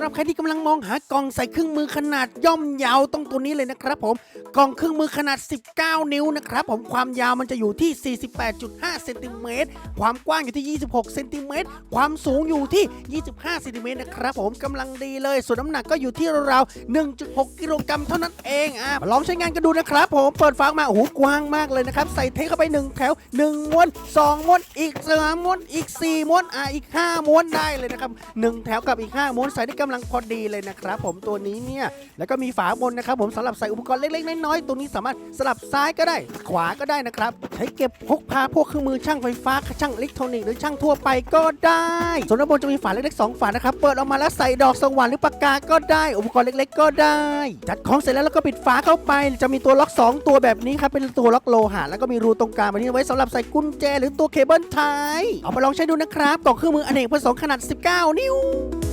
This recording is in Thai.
ำหรับใครที่กำลังมองหากล่องใส่เครื่องมือขนาดย่อมยาวต้องตัวนี้เลยนะครับผมกล่องเครื่องมือขนาด 19 นิ้วนะครับผมความยาวมันจะอยู่ที่ 48.5เซนติเมตรความกว้างอยู่ที่ 26เซนติเมตรความสูงอยู่ที่ 25เซนติเมตรนะครับผมกำลังดีเลย ส่วนน้ำหนักก็อยู่ที่ราวๆ1.6 กิโลกรัมเท่านั้นเองอะมาลองใช้งานกันดูนะครับผมเปิดฝาออกมาโอ้โหกว้างมากเลยนะครับใส่เทเข้าไปหนึ่งแถวหนึ่งม้วนสองม้วน อีกสามม้วนอีกสี่ม้วนอะอีกห้าม้วนได้เลยนะครับหนึ่งแถวกับอีกห้าม้วนใส่ได้กำลังพอดีเลยนะครับผมตัวนี้เนี่ยแล้วก็มีฝาบนนะครับผมสำหรับใส่อุปกรณ์เล็กๆน้อยๆตัวนี้สามารถสลับซ้ายก็ได้ ขวาก็ได้นะครับใช้เก็บพกพาพวกเครื่องมือช่างไฟฟ้าช่างอิเล็กทรอนิกส์หรือช่างทั่วไปก็ได้ส่วนด้านบนจะมีฝาเล็กๆสองฝานะครับเปิดออกมาแล้วใส่ดอกสว่านหรือปากกาก็ได้ อุปกรณ์เล็ก ๆ ก็ได้ จัดของเสร็จแล้วแล้วก็ปิดฝาเข้าไป จะมีตัวล็อกสองตัวแบบนี้ครับเป็นตัวล็อกโลหะแล้วก็มีรูตรงกลางแบบนี้ไว้สำหรับใส่กุญแจ หรือตัวเคเบิลไทยเอาไปลองใช้ดูนะครับกล่องเครื่องมืออเนกประสงค์ขนาด 19 นิ้ว